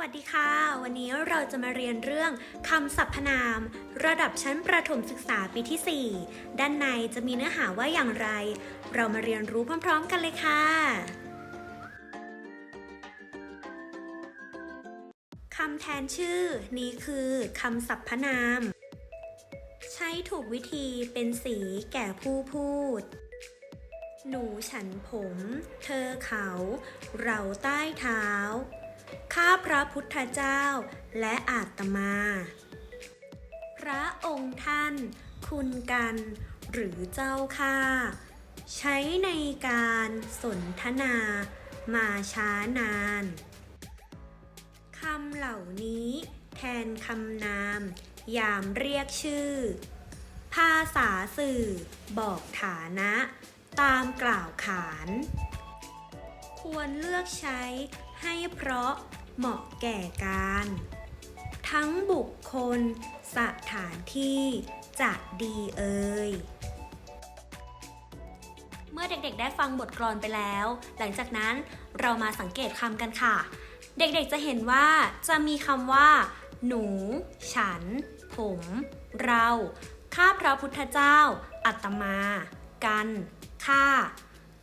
วัสดีค่ะ วันนี้เราจะมาเรียนเรื่องคำสรรพนาม ระดับชั้นประถมศึกษาปีที่ 4 ด้านในจะมีเนื้อหาว่าอย่างไร เรามาเรียนรู้พร้อม ๆ กันเลยค่ะคำแทนชื่อ นี้คือคำสรรพนาม ใช้ถูกวิธีเป็นสีแก่ผู้พูด หนูฉันผม เธอเขา เราใต้เท้า ข้าพระพุทธเจ้าและอาตมา พระองค์ท่าน คุณกัน หรือเจ้าข้าใช้ในการสนทนามาช้านานคำเหล่านี้แทนคำนาม ยามเรียกชื่อ ภาษาสื่อบอกฐานะ ตามกล่าวขาน ควรเลือกใช้ ให้เพราะเหมาะแก่การ ทั้งบุคคลสถานที่จะดีเอ่ยเมื่อเด็กๆ ได้ฟังบทกลอนไปแล้ว หลังจากนั้นเรามาสังเกตคำกันค่ะ เด็กๆ จะเห็นว่าจะมีคำว่า หนู ฉัน ผม เรา ข้าพระพุทธเจ้า อัตมา กัน ข้า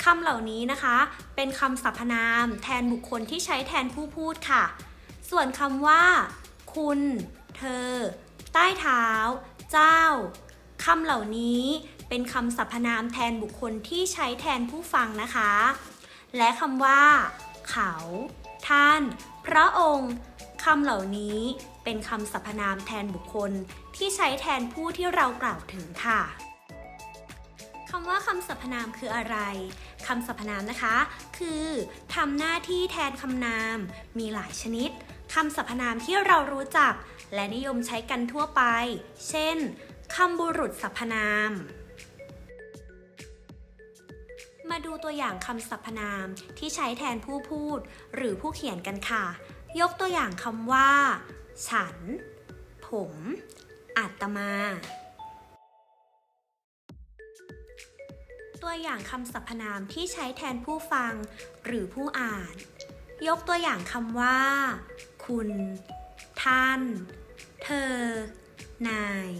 คำเหล่านี้นะคะ เป็นคำสรรพนาม แทนบุคคลที่ใช้แทนผู้พูดค่ะ ส่วนคำว่า คุณ เธอ ใต้เท้า เจ้าคำเหล่านี้เป็นคำสรรพนามแทนบุคคลที่ใช้แทนผู้ฟังนะคะ และคำว่า เขา ท่าน พระองค์คำเหล่านี้เป็นคำสรรพนามแทนบุคคลที่ใช้แทนผู้ที่เรากล่าวถึงค่ะ คำว่าคำสรรพนามคืออะไร คำสรรพนามนะคะ คือทำหน้าที่แทนคำนาม มีหลายชนิด คำสรรพนามที่เรารู้จัก และนิยมใช้กันทั่วไป เช่น คำบุรุษสรรพนาม มาดูตัวอย่างคำสรรพนามที่ใช้แทนผู้พูด หรือผู้เขียนกันค่ะ ยกตัวอย่างคำว่า ฉัน ผม อาตมา ตัวอย่างคำสรรพนามที่ใช้แทนผู้ฟัง หรือผู้อ่าน ยกตัวอย่างคำว่า คุณ ท่าน เธอ นาย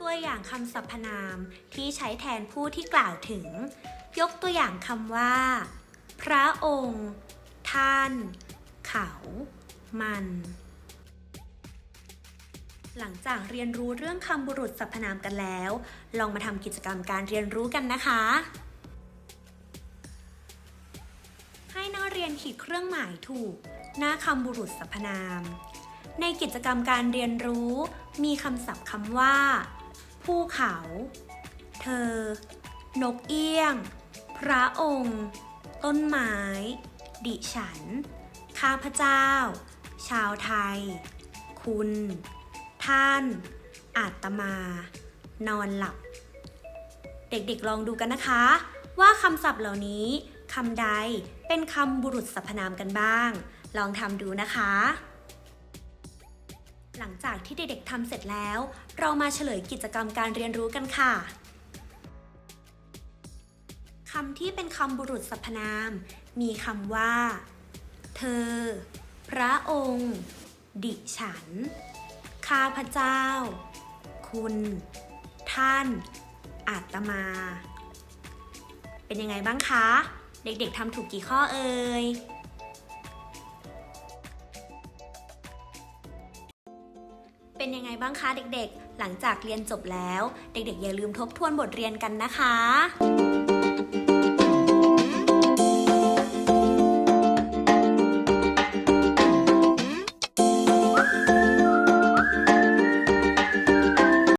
ตัวอย่างคำสรรพนามที่ใช้แทนผู้ที่กล่าวถึง ยกตัวอย่างคำว่า พระองค์ ท่าน เขา มัน หลังจากเรียนรู้เรื่องคำบุรุษสรรพนามกันแล้ว ลองมาทำกิจกรรมการเรียนรู้กันนะคะ ให้นักเรียนขีดเครื่องหมายถูก หน้าคำบุรุษสรรพนาม ในกิจกรรมการเรียนรู้ มีคำศัพท์คำว่า ภูเขา เธอ นกเอี้ยง พระองค์ ต้นไม้ ดิฉัน ข้าพเจ้า ชาวไทย คุณ ท่าน อาตมา นอนหลับ เด็กๆลองดูกันนะคะ ว่าคำศัพท์เหล่านี้คำใดเป็นคำบุรุษสรรพนามกันบ้าง ลองทำดูนะคะ หลังจากที่เด็กๆทำเสร็จแล้ว เรามาเฉลยกิจกรรมการเรียนรู้กันค่ะคำที่เป็นคำบุรุษสรรพนาม มีคำว่า เธอ พระองค์ ดิฉัน ข้าพเจ้า คุณ ท่าน อาตมา เป็นยังไงบ้างคะ เด็กๆทำถูกกี่ข้อเอ่ยเป็นยังไงบ้างคะเด็กๆ หลังจากเรียนจบแล้ว เด็กๆ อย่าลืมทบทวนบทเรียนกันนะคะ